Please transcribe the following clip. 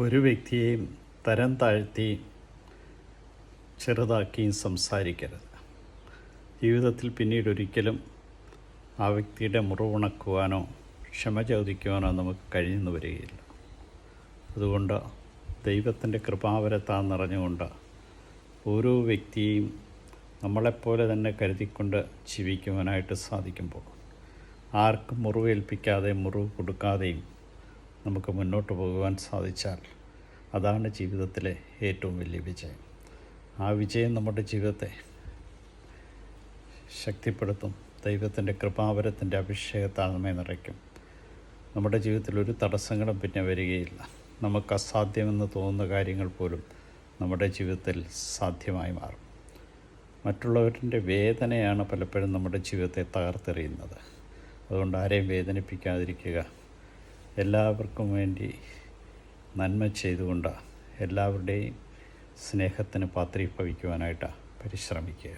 ഒരു വ്യക്തിയെയും തരം താഴ്ത്തി ചെറുതാക്കിയും സംസാരിക്കരുത്. ജീവിതത്തിൽ പിന്നീട് ഒരിക്കലും ആ വ്യക്തിയുടെ മുറിവുണക്കുവാനോ ക്ഷമ ചോദിക്കുവാനോ നമുക്ക് കഴിയുന്നു വരികയില്ല. അതുകൊണ്ട് ദൈവത്തിന്റെ കൃപാവരത്താൻ നിറഞ്ഞുകൊണ്ട് ഓരോ വ്യക്തിയും നമ്മളെപ്പോലെ തന്നെ കരുതിക്കൊണ്ട് ജീവിക്കുവാനായിട്ട് സാധിക്കുമ്പോൾ ആർക്കും മുറിവേൽപ്പിക്കാതെ മുറിവ് കൊടുക്കാതെയും നമുക്ക് മുന്നോട്ട് പോകുവാൻ സാധിച്ചാൽ അതാണ് ജീവിതത്തിലെ ഏറ്റവും വലിയ വിജയം. ആ വിജയം നമ്മുടെ ജീവിതത്തെ ശക്തിപ്പെടുത്തും. ദൈവത്തിന്റെ കൃപാവരത്തിന്റെ അഭിഷേകത്താൽ നമ്മെ നിറയ്ക്കും. നമ്മുടെ ജീവിതത്തിൽ ഒരു തടസ്സങ്ങളും പിന്നെ വരികയില്ല. നമുക്ക് അസാധ്യമെന്ന് തോന്നുന്ന കാര്യങ്ങൾ പോലും നമ്മുടെ ജീവിതത്തിൽ സാധ്യമായി മാറും. മറ്റുള്ളവരുടെ വേദനയാണ് പലപ്പോഴും നമ്മുടെ ജീവിതത്തെ തകർത്തെറിയുന്നത്. അതുകൊണ്ട് ആരെയും വേദനിപ്പിക്കാതിരിക്കുക. എല്ലാവർക്കും വേണ്ടി നന്മ ചെയ്തുകൊണ്ട് എല്ലാവരുടെയും സ്നേഹത്തിന് പാത്രീഭവിക്കുവാനായിട്ട് പരിശ്രമിക്കുക.